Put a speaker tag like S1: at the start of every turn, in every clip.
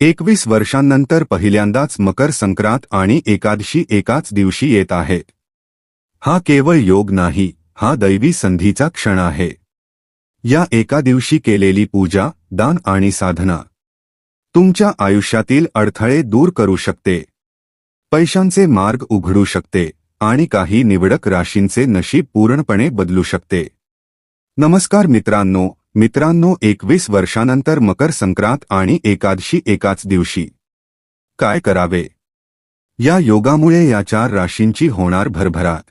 S1: एकवीस वर्षांनंतर पहिल्यांदाच मकर संक्रांत आणि एकादशी एकाच दिवशी येत आहे. हा केवळ योग नाही हा दैवी संधीचा क्षण आहे. या एका दिवशी केलेली पूजा दान आणि साधना तुमच्या आयुष्यातील अडथळे दूर करू शकते. पैशांचे मार्ग उघडू शकते आणि काही निवडक राशींचे नशीब पूर्णपणे बदलू शकते. नमस्कार मित्रांनो मित्रांनो एकवीस वर्षानंतर मकर संक्रांत आणि एकादशी एकाच दिवशी. काय करावे? या योगामुळे या चार राशींची होणार भरभराट.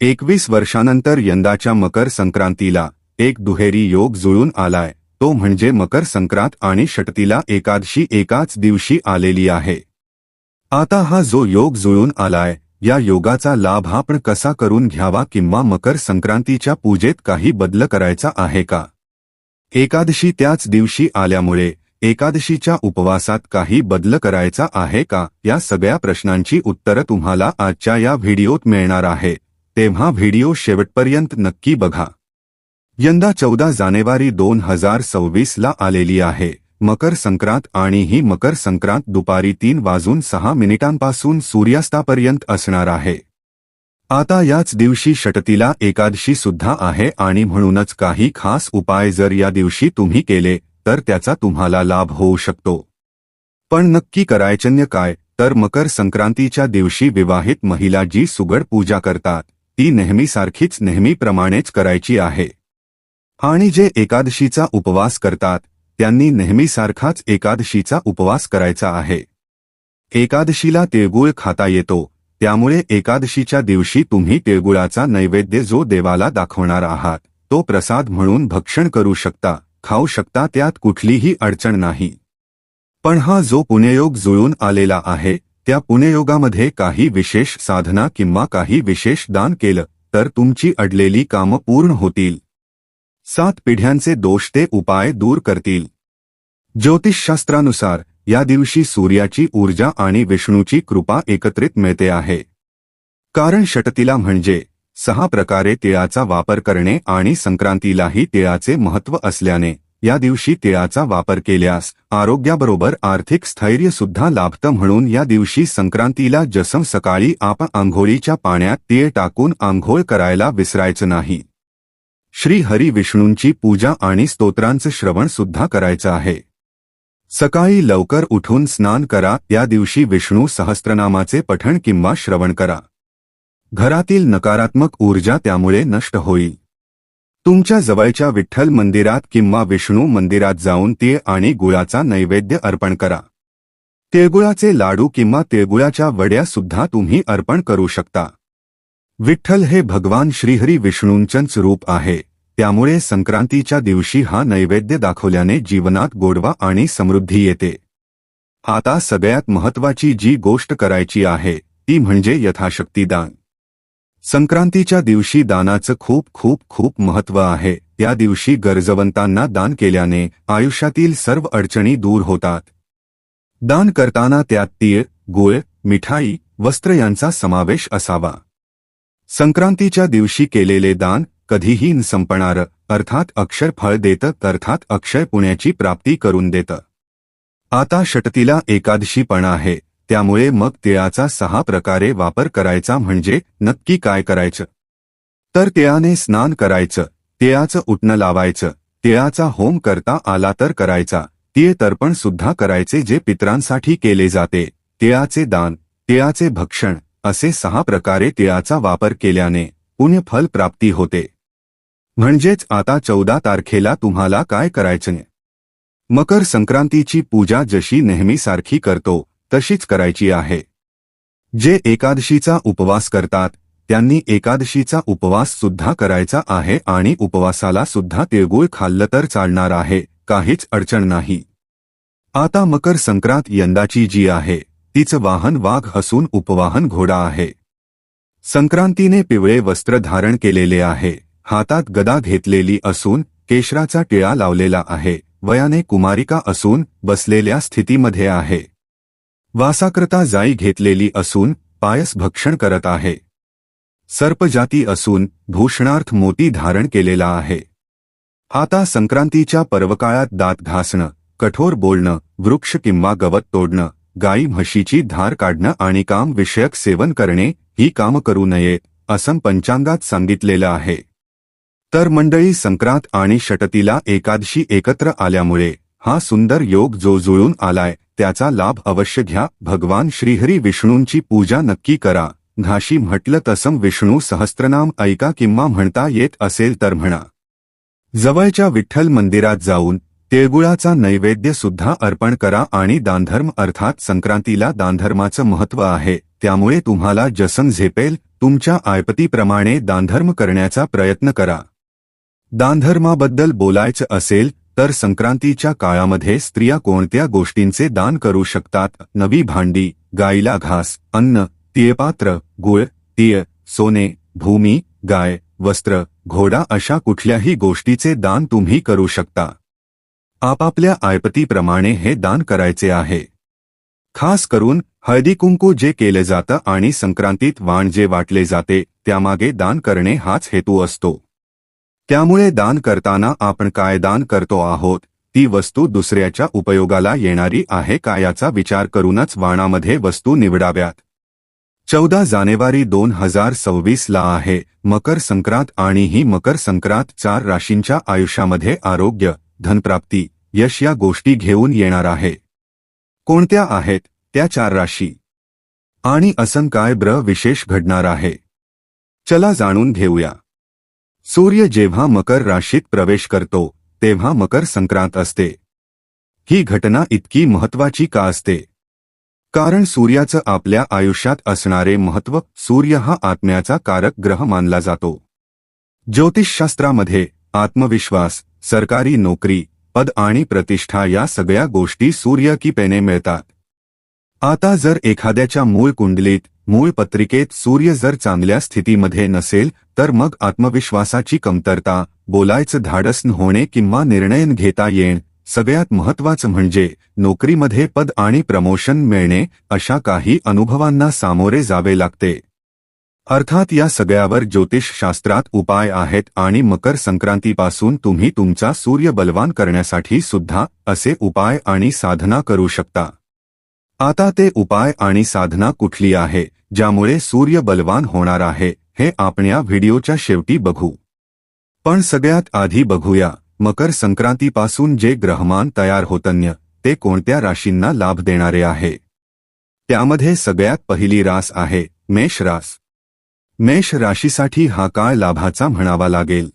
S1: एकवीस वर्षानंतर यंदाच्या मकर संक्रांतीला एक दुहेरी योग जुळून आलाय. तो म्हणजे मकर संक्रांत आणि षटतीला एकादशी एकाच दिवशी आलेली आहे. आता हा जो योग जुळून आलाय या योगाचा लाभ आपण कसा करून घ्यावा किंवा मकर संक्रांतीच्या पूजेत काही बदल करायचा आहे का? एकादशी त्याच दिवशी आल्यामुळे एकादशीच्या उपवासात काही बदल करायचा आहे का? या सगळ्या प्रश्नांची उत्तरं तुम्हाला आजच्या या व्हिडिओत मिळणार आहे. तेव्हा व्हिडिओ शेवटपर्यंत नक्की बघा. यंदा चौदा जानेवारी दोन हजार सव्वीस ला आलेली आहे. मकर संक्रांत आणि ही मकर संक्रांत दुपारी तीन वाजून सहा मिनिटांपासून सूर्यास्तापर्यंत असणार आहे. आता याच दिवशी षटतीला एकादशी सुद्धा आहे आणि म्हणूनच काही खास उपाय जर या दिवशी तुम्ही केले तर त्याचा तुम्हाला लाभ होऊ शकतो. पण नक्की करायचन्य काय? तर मकर संक्रांतीच्या दिवशी विवाहित महिला जी सुगड पूजा करतात ती नेहमीसारखीच नेहमीप्रमाणेच करायची आहे. आणि जे एकादशीचा उपवास करतात त्यांनी नेहमीसारखाच एकादशीचा उपवास करायचा आहे. एकादशीला तिळगुळ खाता येतो त्यामुळे एकादशीच्या दिवशी तुम्ही तिळगुळाचा नैवेद्य जो देवाला दाखवणार आहात तो प्रसाद म्हणून भक्षण करू शकता खाऊ शकता त्यात कुठलीही अडचण नाही. पण हा जो पुण्ययोग जुळून आलेला आहे त्या पुण्ययोगामध्ये काही विशेष साधना किंवा काही विशेष दान केलं तर तुमची अडलेली कामं पूर्ण होतील. सात पिढ्यांचे दोष ते उपाय दूर करतील. ज्योतिषशास्त्रानुसार या दिवशी सूर्याची ऊर्जा आणि विष्णूची कृपा एकत्रित मिळते आहे. कारण षटतीला म्हणजे सहा प्रकारे तिळाचा वापर करणे आणि संक्रांतीलाही तिळाचे महत्त्व असल्याने या दिवशी तिळाचा वापर केल्यास आरोग्याबरोबर आर्थिक स्थैर्य सुद्धा लाभतं म्हणून या दिवशी संक्रांतीला जसम सकाळी आपण आंघोळीच्या पाण्यात तीळ टाकून आंघोळ करायला विसरायचं नाही. श्री हरी विष्णूंची पूजा आणि स्तोत्रांचं श्रवण सुद्धा करायचं आहे. सकाळी लवकर उठून स्नान करा या दिवशी विष्णू सहस्त्रनामाचे पठण किंवा श्रवण करा. घरातील नकारात्मक ऊर्जा त्यामुळे नष्ट होईल. तुमच्या जवळच्या विठ्ठल मंदिरात किंवा विष्णू मंदिरात जाऊन तीळ आणि गुळाचा नैवेद्य अर्पण करा. तिळगुळाचे लाडू किंवा तिळगुळाच्या वड्या सुद्धा तुम्ही अर्पण करू शकता. विठ्ठल हे भगवान श्रीहरी विष्णूंचंच रूप आहे. त्यामुळे संक्रांतीच्या दिवशी हा नैवेद्य दाखवल्याने जीवनात गोडवा आणि समृद्धी येते. आता सगळ्यात महत्वाची जी गोष्ट करायची आहे ती म्हणजे यथाशक्ती दान. संक्रांतीच्या दिवशी दानाचं खूप खूप खूप महत्त्व आहे. त्या दिवशी गरजवंतांना दान केल्याने आयुष्यातील सर्व अडचणी दूर होतात. दान करताना त्यात तीळ गुळ मिठाई वस्त्र यांचा समावेश असावा. संक्रांतीच्या दिवशी केलेले दान कधीही न संपणारं अर्थात अक्षर फळ देतं अर्थात अक्षय पुण्याची प्राप्ती करून देतं. आता षटतीला एकादशी पण आहे त्यामुळे मग तिळाचा सहा प्रकारे वापर करायचा म्हणजे नक्की काय करायचं? तर तिळाने स्नान करायचं तिळाचं उठणं लावायचं तिळाचा होम करता आला तर करायचा तिळ तर्पण सुद्धा करायचे जे पित्रांसाठी केले जाते तिळाचे दान तिळाचे भक्षण असे सहा प्रकारे तिळाचा वापर केल्याने. पुण्यफल प्राप्ती होते. म्हणजेच आता चौदा तारखेला तुम्हाला काय करायचं मकर संक्रांतीची पूजा जशी नेहमीसारखी करतो तशीच करायची आहे. जे एकादशीचा उपवास करतात त्यांनी एकादशीचा उपवास सुद्धा करायचा आहे आणि उपवासाला सुद्धा तिळगुळ खाल्लं तर चालणार आहे काहीच अडचण नाही. आता मकर संक्रांत यंदाची जी आहे तिचं वाहन वाघ हसून उपवाहन घोडा आहे. संक्रांतीने पिवळे वस्त्र धारण केलेले आहे. हातात गदा घेतलेली असून केशराचा टिळा लावलेला आहे. वयाने कुमारिका असून बसलेल्या स्थितीमध्ये आहे. वासाकरता जाई घेतलेली असून पायस भक्षण करत आहे. सर्पजाती असून भूषणार्थ मोती धारण केलेला आहे. आता संक्रांतीच्या पर्वकाळात दात घासणं कठोर बोलणं वृक्ष किंवा गवत तोडणं गाई म्हशीची धार काढणं आणि काम विषयक सेवन करणे ही काम करू नये असं पंचांगात सांगितलेलं आहे. तर मंडळी संक्रांत आणि षटतीला एकादशी एकत्र आल्यामुळे हा सुंदर योग जो जुळून आलाय त्याचा लाभ अवश्य घ्या. भगवान श्रीहरी विष्णूंची पूजा नक्की करा. घाशी म्हटलं तसं विष्णू सहस्त्रनाम ऐका किंवा म्हणता येत असेल तर म्हणा. जवळच्या विठ्ठल मंदिरात जाऊन तिळगुळाचा नैवेद्य सुद्धा अर्पण करा आणि दानधर्म अर्थात संक्रांतीला दानधर्माचं महत्त्व आहे. त्यामुळे तुम्हाला जसं झेपेल तुमच्या आयपतीप्रमाणे दानधर्म करण्याचा प्रयत्न करा. दानधर्माबद्दल बोलायचं असेल तर संक्रांतीच्या काळामध्ये स्त्रिया कोणत्या गोष्टींचे दान करू शकतात? नवी भांडी गाईला घास अन्न तिळपात्र गुळ तीळ सोने भूमी गाय वस्त्र घोडा अशा कुठल्याही गोष्टीचे दान तुम्ही करू शकता. आपापल्या आयपतीप्रमाणे हे दान करायचे आहे. खास करून हळदी कुंकू जे केले जातं आणि संक्रांतीत वाण जे वाटले जाते त्यामागे दान करणे हाच हेतू असतो. त्यामुळे दान करताना आपण काय दान करतो आहोत ती वस्तू दुसऱ्याच्या उपयोगाला येणारी आहे का याचा विचार करूनच वाणामध्ये वस्तू निवडाव्यात. चौदा जानेवारी दोन हजार सव्वीस ला आहे मकर संक्रांत आणि ही मकर संक्रांत चार राशींच्या आयुष्यामध्ये आरोग्य धनप्राप्ती यश या गोष्टी घेऊन येणार आहे. कोणत्या आहेत त्या चार राशी? आणि असं काय ब्र विशेष घडणार आहे? चला जाणून घेऊया. सूर्य जेव्हा मकर राशीत प्रवेश करतो तेव्हा मकर संक्रांत असते. ही घटना इतकी महत्वाची का असते? कारण सूर्याचं आपल्या आयुष्यात असणारे महत्त्व सूर्य हा आत्म्याचा कारक ग्रह मानला जातो. ज्योतिषशास्त्रामध्ये आत्मविश्वास सरकारी नोकरी पद आणि प्रतिष्ठा या सगळ्या गोष्टी सूर्य की पेने मिळतात. आता जर एखाद्याच्या मूळ कुंडलीत मूळ पत्रिकेत सूर्य जर चांगल्या स्थितीमध्ये नसेल तर मग आत्मविश्वासाची कमतरता बोलायचं धाडस होणे किंवा निर्णय घेता येण सगळ्यात महत्वाचं म्हणजे नोकरीमध्ये पद आणि प्रमोशन मिळणे अशा काही अनुभवांना सामोरे जावे लागते. अर्थात या सगळ्यावर ज्योतिषशास्त्रात उपाय आहेत आणि मकर संक्रांतीपासून तुम्ही तुमचा सूर्य बलवान करण्यासाठी सुद्धा असे उपाय आणि साधना करू शकता. आता ते उपाय आणि साधना कुठली आहे ज्यामुळे सूर्य बलवान होणार आहे हे आपण या व्हिडिओच्या शेवटी बघू. पण सगळ्यात आधी बघूया मकर संक्रांतीपासून जे ग्रहमान तयार होतन्य ते कोणत्या राशींना लाभ देणारे आहे? त्यामध्ये सगळ्यात पहिली रास आहे मेष रास. मेष राशीसाठी हा काळ लाभाचा म्हणावा लागेल.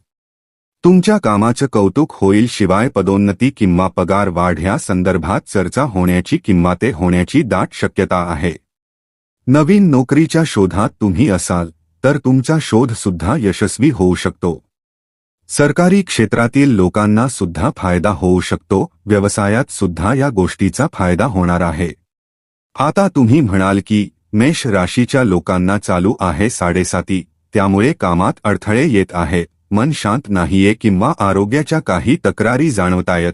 S1: तुमच्या कामाचं कौतुक होईल शिवाय पदोन्नती किंवा पगार वाढ या संदर्भात चर्चा होण्याची किंवा ते होण्याची दाट शक्यता आहे. नवीन नोकरीच्या शोधात तुम्ही असाल तर तुमचा शोध सुद्धा यशस्वी होऊ शकतो. सरकारी क्षेत्रातील लोकांना सुद्धा फायदा होऊ शकतो व्यवसायात सुद्धा या गोष्टीचा फायदा होणार आहे. आता तुम्ही म्हणाल की मेष राशीच्या लोकांना चालू आहे साडेसाती. त्यामुळे कामात अडथळे येत आहे. मन शांत नाहीये किंवा आरोग्याच्या काही तक्रारी जाणवतायत.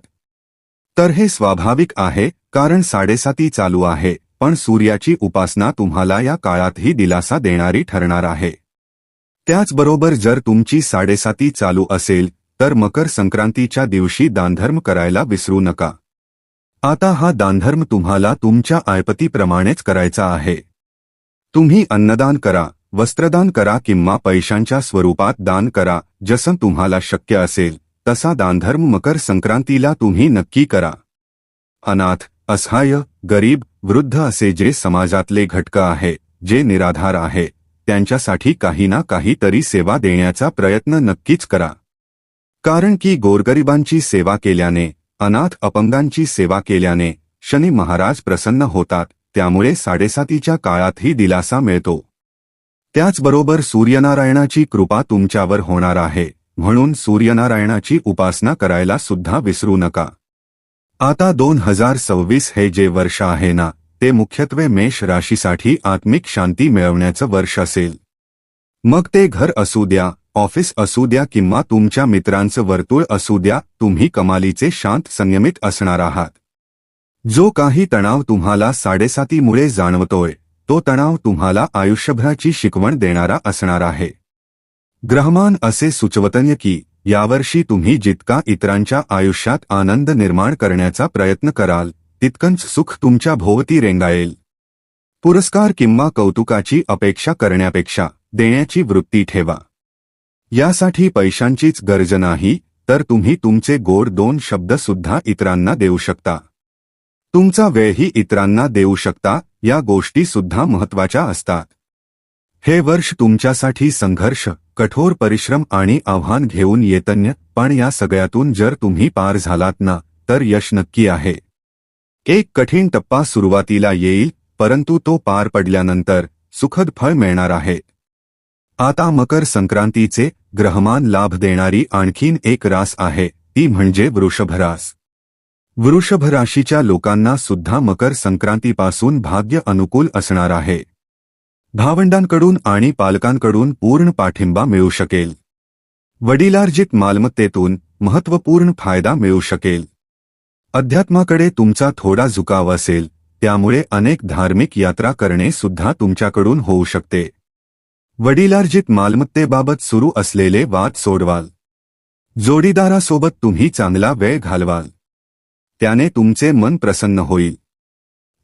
S1: तर हे स्वाभाविक आहे कारण साडेसाती चालू आहे. पण सूर्याची उपासना तुम्हाला या काळातही दिलासा देणारी ठरणार आहे. त्याचबरोबर जर तुमची साडेसाती चालू असेल तर मकर संक्रांतीच्या दिवशी दानधर्म करायला विसरू नका. आता हा दानधर्म तुम्हाला तुमच्या आयपतीप्रमाणेच करायचा आहे. तुम्ही अन्नदान करा वस्त्रदान करा किंवा पैशांच्या स्वरूपात दान करा जसं तुम्हाला शक्य असेल तसा दानधर्म मकर संक्रांतीला तुम्ही नक्की करा. अनाथ असहाय गरीब वृद्ध असे जे समाजातले घटक आहे जे निराधार आहे त्यांच्यासाठी काही ना काहीतरी सेवा देण्याचा प्रयत्न नक्कीच करा. कारण की गोरगरिबांची सेवा केल्याने अनाथ अपंगांची सेवा केल्याने शनी महाराज प्रसन्न होतात त्यामुळे साडेसातीच्या काळातही दिलासा मिळतो. त्याचबरोबर सूर्यनारायणाची कृपा तुमच्यावर होणार आहे म्हणून सूर्यनारायणाची उपासना करायला सुद्धा विसरू नका. आता दोन हजार सव्वीस हे जे वर्ष आहे ना ते मुख्यत्वे मेष राशीसाठी आत्मिक शांती मिळवण्याचं वर्ष असेल. मग ते घर असू द्या ऑफिस असू द्या किंवा तुमच्या मित्रांचं वर्तुळ असू द्या तुम्ही कमालीचे शांत संयमित असणार आहात. जो काही तणाव तुम्हाला साडेसातीमुळे जाणवतोय तो तणाव तुम्हाला आयुष्यभराची शिकवण देणारा असणार आहे. ग्रहमान असे सुचवतन्य की यावर्षी तुम्ही जितका इतरांच्या आयुष्यात आनंद निर्माण करण्याचा प्रयत्न कराल तितकंच सुख तुमच्या भोवती रेंगाळेल पुरस्कार किंवा कौतुकाची अपेक्षा करण्यापेक्षा देण्याची वृत्ती ठेवा. यासाठी पैशांचीच गरज नाही तर तुम्ही तुमचे गोड दोन शब्द सुद्धा इतरांना देऊ शकता. तुमचा वेळही इतरांना देऊ शकता या गोष्टी सुद्धा महत्त्वाच्या असतात. हे वर्ष तुमच्यासाठी संघर्ष कठोर परिश्रम आणि आव्हान घेऊन येतन्य पण या सगळ्यातून जर तुम्ही पार झालात ना तर यश नक्की आहे. एक कठीण टप्पा सुरुवातीला येईल परंतु तो पार पडल्यानंतर सुखद फळ मिळणार आहे. आता मकर संक्रांतीचे ग्रहमान लाभ देणारी आणखीन एक रास आहे ती म्हणजे वृषभरास. वृषभ राशीच्या लोकांना सुद्धा मकर संक्रांतीपासून भाग्य अनुकूल असणार आहे. भावंडांकडून आणि पालकांकडून पूर्ण पाठिंबा मिळू शकेल. वडिलार्जित मालमत्तेतून महत्त्वपूर्ण फायदा मिळू शकेल. अध्यात्माकडे तुमचा थोडा झुकाव असेल त्यामुळे अनेक धार्मिक यात्रा करणे सुद्धा तुमच्याकडून होऊ शकते. वडिलार्जित मालमत्तेबाबत सुरू असलेले वाद सोडवाल. जोडीदारासोबत तुम्ही चांगला वेळ घालवाल. त्याने तुमचे मन प्रसन्न होईल.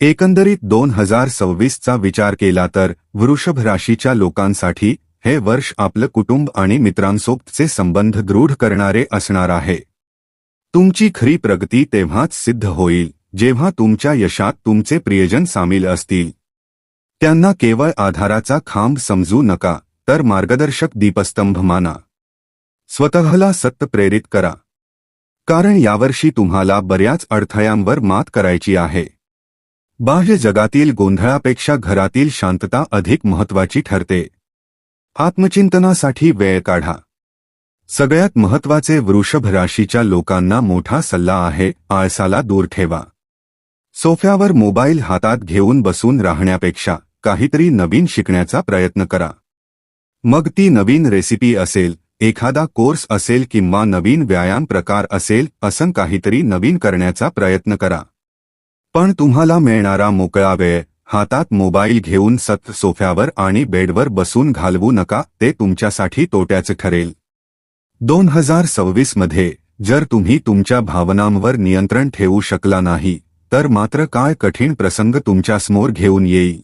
S1: एकंदरीत दोन हजार सव्वीसचा विचार केला तर वृषभ राशीच्या लोकांसाठी हे वर्ष आपलं कुटुंब आणि मित्रांसोबतचे संबंध दृढ करणारे असणार आहे. तुमची खरी प्रगती तेव्हाच सिद्ध होईल जेव्हा तुमच्या यशात तुमचे प्रियजन सामील असतील. त्यांना केवळ आधाराचा खांब समजू नका तर मार्गदर्शक दीपस्तंभ माना स्वतःला सत्य प्रेरित करा. कारण यावर्षी तुम्हाला बऱ्याच अडथळ्यांवर मात करायची आहे. बाह्य जगातील गोंधळापेक्षा घरातील शांतता अधिक महत्वाची ठरते. आत्मचिंतनासाठी वेळ काढा. सगळ्यात महत्त्वाचे वृषभ राशीच्या लोकांना मोठा सल्ला आहे आळसाला दूर ठेवा. सोफ्यावर मोबाईल हातात घेऊन बसून राहण्यापेक्षा काहीतरी नवीन शिकण्याचा प्रयत्न करा. मग ती नवीन रेसिपी असेल एखादा कोर्स असेल किंवा नवीन व्यायाम प्रकार असेल असं काहीतरी नवीन करण्याचा प्रयत्न करा. पण तुम्हाला मिळणारा मोकळा वेळ हातात मोबाईल घेऊन सत सोफ्यावर आणि बेडवर बसून घालवू नका ते तुमच्यासाठी तोट्याचे ठरेल. दोन हजार सव्वीसमध्ये जर तुम्ही तुमच्या भावनांवर नियंत्रण ठेवू शकला नाही तर मात्र काय कठीण प्रसंग तुमच्यासमोर घेऊन येईल.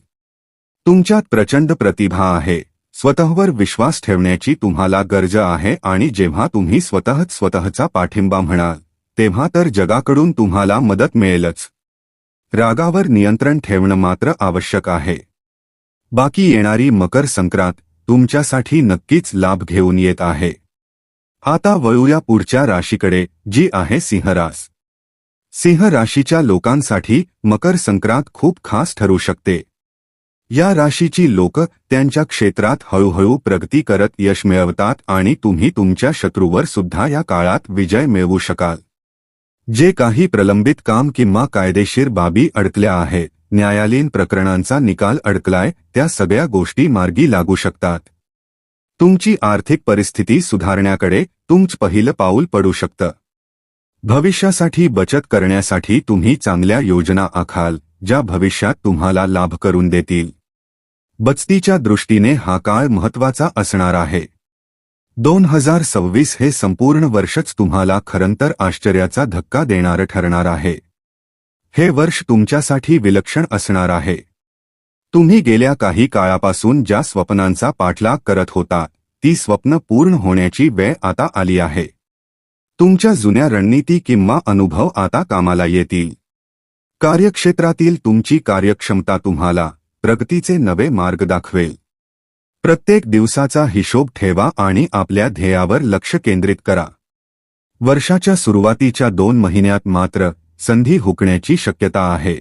S1: तुमच्यात प्रचंड प्रतिभा आहे. स्वतःवर विश्वास ठेवण्याची तुम्हाला गरज आहे आणि जेव्हा तुम्ही स्वतःच स्वतःचा पाठिंबा म्हणाल तेव्हा तर जगाकडून तुम्हाला मदत मिळेलच. रागावर नियंत्रण ठेवणं मात्र आवश्यक आहे. बाकी येणारी मकर संक्रांत तुमच्यासाठी नक्कीच लाभ घेऊन येत आहे. आता वळूया पुढच्या राशीकडे जी आहे सिंहरास सिंह राशीच्या लोकांसाठी मकर संक्रांत खूप खास ठरू शकते. या राशीची लोक त्यांच्या क्षेत्रात हळूहळू प्रगती करत यश मिळवतात आणि तुम्ही तुमच्या शत्रूवर सुद्धा या काळात विजय मिळवू शकाल. जे काही प्रलंबित काम किंवा कायदेशीर बाबी अडकल्या आहेत न्यायालयीन प्रकरणांचा निकाल अडकलाय त्या सगळ्या गोष्टी मार्गी लागू शकतात. तुमची आर्थिक परिस्थिती सुधारण्याकडे तुमच पहिलं पाऊल पडू शकतं. भविष्यासाठी बचत करण्यासाठी तुम्ही चांगल्या योजना आखाल ज्या भविष्यात तुम्हाला लाभ करून देतील. बचतीच्या दृष्टीने हा काळ महत्त्वाचा असणार आहे. दोन हजार सव्वीस हे संपूर्ण वर्षच तुम्हाला खरंतर आश्चर्याचा धक्का देणारं ठरणार आहे. हे वर्ष तुमच्यासाठी विलक्षण असणार आहे. तुम्ही गेल्या काही काळापासून ज्या स्वप्नांचा पाठलाग करत होता ती स्वप्न पूर्ण होण्याची वेळ आता आली आहे. तुमच्या जुन्या रणनीती किंवा अनुभव आता कामाला येतील. कार्यक्षेत्रातील तुमची कार्यक्षमता तुम्हाला प्रगतीचे नवे मार्ग दाखवेल. प्रत्येक दिवसाचा हिशोब ठेवा आणि आपल्या ध्येयावर लक्ष केंद्रित करा. वर्षाच्या सुरुवातीच्या दोन महिन्यात मात्र संधी हुकण्याची शक्यता आहे.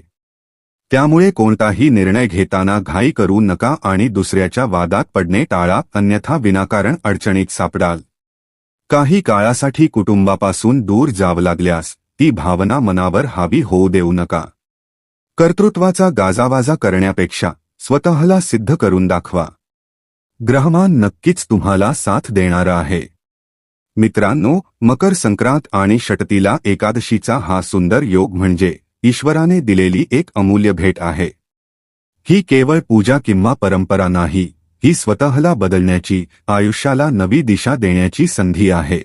S1: त्यामुळे कोणताही निर्णय घेताना घाई करू नका आणि दुसऱ्याच्या वादात पडणे टाळा अन्यथा विनाकारण अडचणीत सापडाल. काही काळासाठी कुटुंबापासून दूर जावं लागल्यास ती भावना मनावर हावी होऊ देऊ नका. कर्तृत्वाचा गाजावाजा करण्यापेक्षा स्वतःला सिद्ध करून दाखवा. ग्रहमान नक्कीच तुम्हाला साथ देणारं आहे. मित्रांनो मकर संक्रांत आणि षटतीला एकादशीचा हा सुंदर योग म्हणजे ईश्वराने दिलेली एक अमूल्य भेट आहे. ही केवळ पूजा किंवा परंपरा नाही ही स्वतःला बदलण्याची आयुष्याला नवी दिशा देण्याची संधी आहे.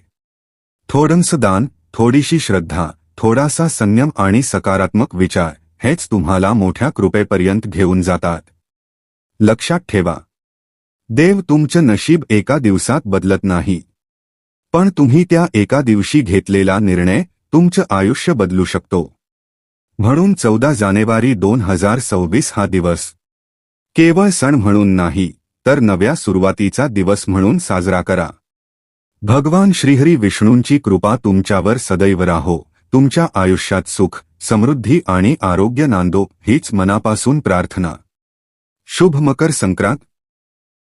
S1: थोडंसं दान थोडीशी श्रद्धा थोडासा संयम आणि सकारात्मक विचार. हेच तुम्हाला मोठ्या कृपेपर्यंत घेऊन जातात. लक्षात ठेवा. देव तुमचं नशीब एका दिवसात बदलत नाही. पण तुम्ही त्या एका दिवशी घेतलेला निर्णय तुमचं आयुष्य बदलू शकतो. म्हणून चौदा जानेवारी दोन हजार सव्वीस हा दिवस. केवळ सण म्हणून नाही तर नव्या सुरुवातीचा दिवस म्हणून साजरा करा. भगवान श्रीहरी विष्णूंची कृपा तुमच्यावर सदैव राहो तुमच्या आयुष्यात सुख समृद्धी आणि आरोग्य नांदो हीच मनापासून प्रार्थना. शुभ मकर संक्रांत.